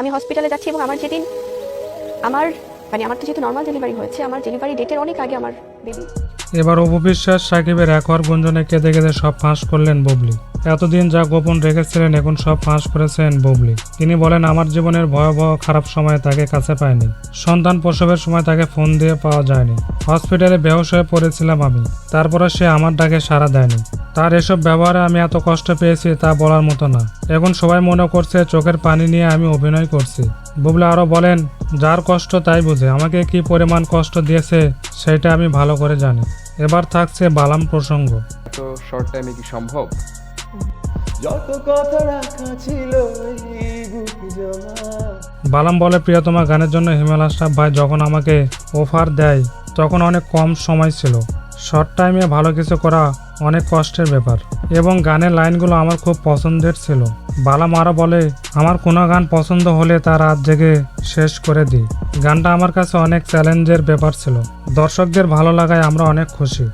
আমি হসপিটালে যাচ্ছি এবং আমার যেদিন আমার মানে আমার তো যেহেতু নর্মাল ডেলিভারি হয়েছে, আমার ডেলিভারি ডেটের অনেক আগে আমার বেবি এবার অপবিশ্বাস সাকিবের একর গুঞ্জনে কেঁদে কেঁদে সব ফাঁস করলেন বুবলি। এতদিন যা গোপন রেখেছিলেন, এখন সব ফাঁস করেছেন বুবলি। তিনি বলেন, আমার জীবনের ভয়াবহ খারাপ সময় তাকে কাছে পায়নি সন্তান প্রসবের সময় তাকে ফোন দিয়ে পাওয়া যায়নি। হসপিটালে বেহোশ হয়ে পড়েছিলাম আমি। তারপরে সে আমার ডাকে সাড়া দেয়নি। তার এসব ব্যবহারে আমি এত কষ্ট পেয়েছি তা বলার মতো না। এখন সবাই মনে করছে চোখের পানি নিয়ে আমি অভিনয় করছি। বুবলি আরও বলেন যার কষ্ট তাই বুঝে। আমাকে কি পরিমাণ কষ্ট দিয়েছে সেটা আমি ভালো করে জানি। এবার থাকছে বালাম প্রসঙ্গ। তো শর্ট টাইমে কি সম্ভব? যত কথা রাখা ছিল বালাম বলে প্রিয়তমা গানের জন্য হিমেল আশরাফ ভাই যখন আমাকে অফার দেয় তখন অনেক কম সময় ছিল। শর্ট টাইমে ভালো কিছু করা অনেক কষ্টের ব্যাপার। এবং গানের লাইনগুলো আমার খুব পছন্দের ছিল। বালা মারা বলে, আমার কোনো গান পছন্দ হলে তা রাত জেগে শেষ করে দিই গানটা আমার কাছে অনেক চ্যালেঞ্জের ব্যাপার ছিল। দর্শকদের ভালো লাগায় আমরা অনেক খুশি।